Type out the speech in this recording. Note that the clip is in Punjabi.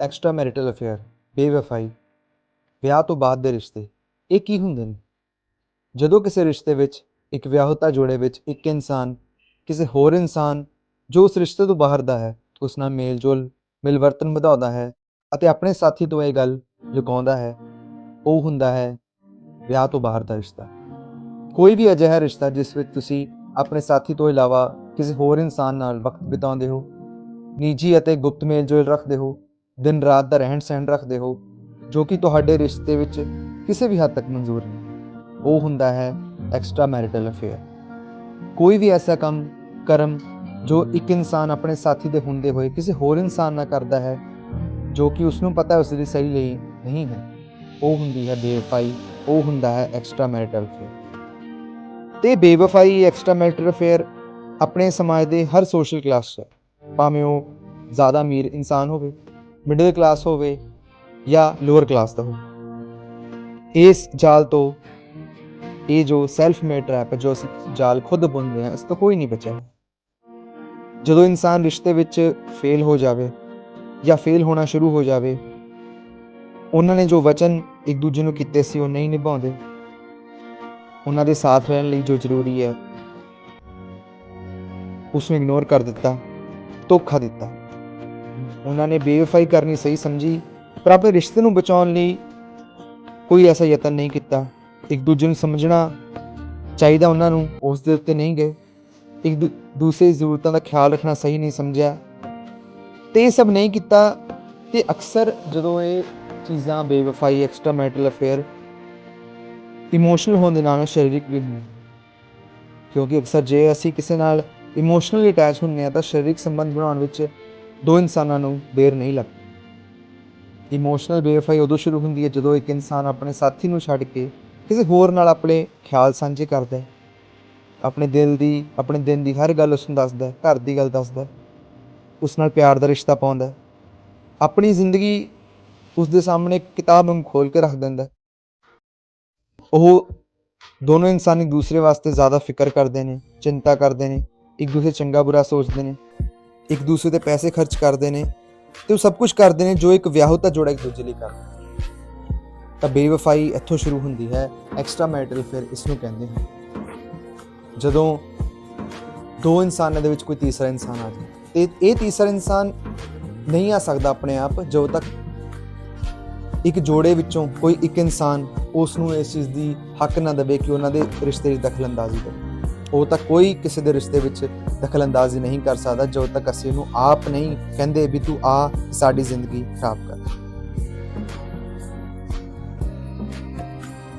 ਐਕਸਟਰਾ ਮੈਰਿਟਲ ਅਫੇਅਰ ਬੇਵਫਾਈ, ਵਿਆਹ ਤੋਂ ਬਾਅਦ ਦੇ ਰਿਸ਼ਤੇ, ਇਹ ਕੀ ਹੁੰਦੇ ਨੇ? ਜਦੋਂ ਕਿਸੇ ਰਿਸ਼ਤੇ ਵਿੱਚ ਇੱਕ ਵਿਆਹੁਤਾ ਜੋੜੇ ਵਿੱਚ ਇੱਕ ਇਨਸਾਨ, ਕਿਸੇ ਹੋਰ ਇਨਸਾਨ ਜੋ ਉਸ ਰਿਸ਼ਤੇ ਤੋਂ ਬਾਹਰ ਦਾ ਹੈ, ਉਸ ਨਾਲ ਮੇਲਜੋਲ, ਮਿਲਵਰਤਨ ਵਧਾਉਂਦਾ ਹੈ ਅਤੇ ਆਪਣੇ ਸਾਥੀ ਤੋਂ ਇਹ ਗੱਲ ਲੁਕਾਉਂਦਾ ਹੈ, ਉਹ ਹੁੰਦਾ ਹੈ ਵਿਆਹ ਤੋਂ ਬਾਹਰ ਦਾ ਰਿਸ਼ਤਾ। ਕੋਈ ਵੀ ਅਜਿਹਾ ਰਿਸ਼ਤਾ ਜਿਸ ਵਿੱਚ ਤੁਸੀਂ ਆਪਣੇ ਸਾਥੀ ਤੋਂ ਇਲਾਵਾ ਕਿਸੇ ਹੋਰ ਇਨਸਾਨ ਨਾਲ ਵਕਤ ਬਿਤਾਉਂਦੇ ਹੋ, ਨਿੱਜੀ ਅਤੇ ਗੁਪਤ ਮੇਲਜੋਲ ਰੱਖਦੇ ਹੋ ਦਿਨ ਰਾਤ ਦਾ ਰਹਿਣ ਸਹਿਣ ਰੱਖਦੇ ਹੋ, ਜੋ ਕਿ ਤੁਹਾਡੇ ਰਿਸ਼ਤੇ ਵਿੱਚ ਕਿਸੇ ਵੀ ਹੱਦ ਤੱਕ ਮਨਜ਼ੂਰ ਨਹੀਂ। ਉਹ ਹੁੰਦਾ ਹੈ ਐਕਸਟਰਾ ਮੈਰਿਟਲ ਅਫੇਅਰ ਕੋਈ ਵੀ ਐਸਾ ਕੰਮ, ਕਰਮ, ਜੋ ਇੱਕ ਇਨਸਾਨ ਆਪਣੇ ਸਾਥੀ ਦੇ ਹੁੰਦੇ ਹੋਏ ਕਿਸੇ ਹੋਰ ਇਨਸਾਨ ਨਾਲ ਕਰਦਾ ਹੈ, ਜੋ ਕਿ ਉਸ ਨੂੰ ਪਤਾ ਹੈ ਉਸ ਦੇ ਸਹੀ ਲਈ ਨਹੀਂ ਹੈ, ਉਹ ਹੁੰਦੀ ਹੈ ਬੇਵਫਾਈ, ਉਹ ਹੁੰਦਾ ਹੈ ਐਕਸਟਰਾ ਮੈਰਿਟਲ ਅਫੇਅਰ ਤੇ ਬੇਵਫਾਈ ਐਕਸਟਰਾ ਮੈਰਿਟਲ ਅਫੇਅਰ ਆਪਣੇ ਸਮਾਜ ਦੇ ਹਰ ਸੋਸ਼ਲ ਕਲਾਸ 'ਚ ਹੈ। ਭਾਵੇਂ ਉਹ ਜ਼ਿਆਦਾ ਅਮੀਰ ਇਨਸਾਨ ਹੋਵੇ ਮਿਡਲ ਕਲਾਸ ਹੋਵੇ ਜਾਂ ਲੋਅਰ ਕਲਾਸ ਦਾ ਹੋਵੇ। ਇਸ ਜਾਲ ਤੋਂ ਇਹ ਜੋ ਸੈਲਫ ਮੇਡ ਟ੍ਰੈਪ ਹੈ, ਜੋ ਅਸੀਂ ਜਾਲ ਖੁਦ ਬੁਣਦੇ ਹਾਂ, ਇਸ ਤੋਂ ਕੋਈ ਨਹੀਂ ਬਚਿਆ। ਜਦੋਂ ਇਨਸਾਨ ਰਿਸ਼ਤੇ ਵਿੱਚ ਫੇਲ ਹੋ ਜਾਵੇ ਜਾਂ ਫੇਲ ਹੋਣਾ ਸ਼ੁਰੂ ਹੋ ਜਾਵੇ, ਉਹਨਾਂ ਨੇ ਜੋ ਵਚਨ ਇੱਕ ਦੂਜੇ ਨੂੰ ਕੀਤੇ ਸੀ, ਉਹ ਨਹੀਂ ਨਿਭਾਉਂਦੇ। ਉਹਨਾਂ ਦੇ ਸਾਥ ਰਹਿਣ ਲਈ ਜੋ ਜ਼ਰੂਰੀ ਹੈ ਉਸ ਨੂੰ ਇਗਨੋਰ ਕਰ ਦਿੱਤਾ, ਧੋਖਾ ਦਿੱਤਾ। ਉਹਨਾਂ ਨੇ ਬੇਵਫਾਈ ਕਰਨੀ ਸਹੀ ਸਮਝੀ, ਪਰ ਆਪਣੇ ਰਿਸ਼ਤੇ ਨੂੰ ਬਚਾਉਣ ਲਈ ਕੋਈ ਐਸਾ ਯਤਨ ਨਹੀਂ ਕੀਤਾ। ਇੱਕ ਦੂਜੇ ਨੂੰ ਸਮਝਣਾ ਚਾਹੀਦਾ ਉਹਨਾਂ ਨੂੰ, ਉਸ ਦੇ ਉੱਤੇ ਨਹੀਂ ਗਏ। ਇੱਕ ਦੂ- ਦੂਸਰੇ ਦੀ ਜ਼ਰੂਰਤਾਂ ਦਾ ਖਿਆਲ ਰੱਖਣਾ ਸਹੀ ਨਹੀਂ ਸਮਝਿਆ। ਤੇ ਇਹ ਸਭ ਨਹੀਂ ਕੀਤਾ ਤੇ ਅਕਸਰ ਜਦੋਂ ਇਹ ਚੀਜ਼ਾਂ ਬੇਵਫਾਈ ਐਕਸਟਰਾ ਮੈਰਿਟਲ ਅਫੇਅਰ ਇਮੋਸ਼ਨਲ ਹੋਣ ਦੇ ਨਾਲ ਸਰੀਰਕ ਵੀ ਹੁੰਦੇ ਕਿਉਂਕਿ ਅਕਸਰ ਜੇ ਅਸੀਂ ਕਿਸੇ ਨਾਲ ਇਮੋਸ਼ਨਲੀ ਅਟੈਚ ਹੁੰਦੇ ਆ ਤਾਂ ਸਰੀਰਕ ਸੰਬੰਧ ਬਣਾਉਣ ਵਿੱਚ ਦੋ ਇਨਸਾਨਾਂ ਨੂੰ ਦੇਰ ਨਹੀਂ ਲੱਗਦੀ। ਇਮੋਸ਼ਨਲ ਬੇਵਫਾਈ ਉਦੋਂ ਸ਼ੁਰੂ ਹੁੰਦੀ ਹੈ ਜਦੋਂ ਇੱਕ ਇਨਸਾਨ ਆਪਣੇ ਸਾਥੀ ਨੂੰ ਛੱਡ ਕੇ ਕਿਸੇ ਹੋਰ ਨਾਲ ਆਪਣੇ ਖਿਆਲ ਸਾਂਝੇ ਕਰਦਾ ਹੈ। ਆਪਣੇ ਦਿਲ ਦੀ, ਆਪਣੇ ਦਿਨ ਦੀ ਹਰ ਗੱਲ ਉਸ ਨੂੰ ਦੱਸਦਾ ਘਰ ਦੀ ਗੱਲ ਦੱਸਦਾ ਉਸ ਨਾਲ ਪਿਆਰ ਦਾ ਰਿਸ਼ਤਾ ਪਾਉਂਦਾ ਆਪਣੀ ਜ਼ਿੰਦਗੀ ਉਸ ਦੇ ਸਾਹਮਣੇ ਕਿਤਾਬ ਨੂੰ ਖੋਲ ਕੇ ਰੱਖ ਦਿੰਦਾ ਉਹ ਦੋਨੋਂ ਇਨਸਾਨ ਇੱਕ ਦੂਸਰੇ ਵਾਸਤੇ ਜ਼ਿਆਦਾ ਫਿਕਰ ਕਰਦੇ ਨੇ, ਚਿੰਤਾ ਕਰਦੇ ਨੇ, ਇੱਕ ਦੂਸਰੇ ਚੰਗਾ ਬੁਰਾ ਸੋਚਦੇ ਨੇ। ਇੱਕ ਦੂਸਰੇ ਤੇ ਪੈਸੇ ਖਰਚ ਕਰਦੇ ਨੇ ਤੇ ਉਹ ਸਭ ਕੁਝ ਕਰਦੇ ਨੇ ਜੋ ਇੱਕ ਵਿਆਹੁਤਾ ਜੋੜਾ ਇੱਕ ਦੂਜੇ ਲਈ ਕਰਦਾ। ਤਾਂ ਬੇਵਫਾਈ ਇੱਥੋਂ ਸ਼ੁਰੂ ਹੁੰਦੀ ਹੈ ਐਕਸਟਰਾ ਮੈਰਿਟਲ ਫਿਰ ਇਸ ਨੂੰ ਕਹਿੰਦੇ ਹਨ। ਜਦੋਂ ਦੋ ਇਨਸਾਨਾਂ ਦੇ ਵਿੱਚ ਕੋਈ ਤੀਸਰਾ ਇਨਸਾਨ ਆ ਜਾਵੇ, ਤੇ ਇਹ ਤੀਸਰਾ ਇਨਸਾਨ ਨਹੀਂ ਆ ਸਕਦਾ ਆਪਣੇ ਆਪ, ਜਦੋਂ ਤੱਕ ਇੱਕ ਜੋੜੇ ਵਿੱਚੋਂ ਕੋਈ ਇੱਕ ਇਨਸਾਨ ਉਸ ਨੂੰ ਇਸ ਚੀਜ਼ ਦੀ ਹੱਕ ਨਾ ਦੇਵੇ ਕਿ ਉਹਨਾਂ ਦੇ ਰਿਸ਼ਤੇ ਵਿੱਚ ਦਖਲਅੰਦਾਜ਼ੀ ਕਰੇ। ਉਹ ਤਾਂ ਕੋਈ ਕਿਸੇ ਦੇ ਰਿਸ਼ਤੇ ਵਿੱਚ ਦਖਲਅੰਦਾਜ਼ੀ ਨਹੀਂ ਕਰ ਸਕਦਾ ਜਦੋਂ ਤੱਕ ਅਸੀਂ ਉਹਨੂੰ ਆਪ ਨਹੀਂ ਕਹਿੰਦੇ ਵੀ ਤੂੰ ਆ ਸਾਡੀ ਜ਼ਿੰਦਗੀ ਖਰਾਬ ਕਰ।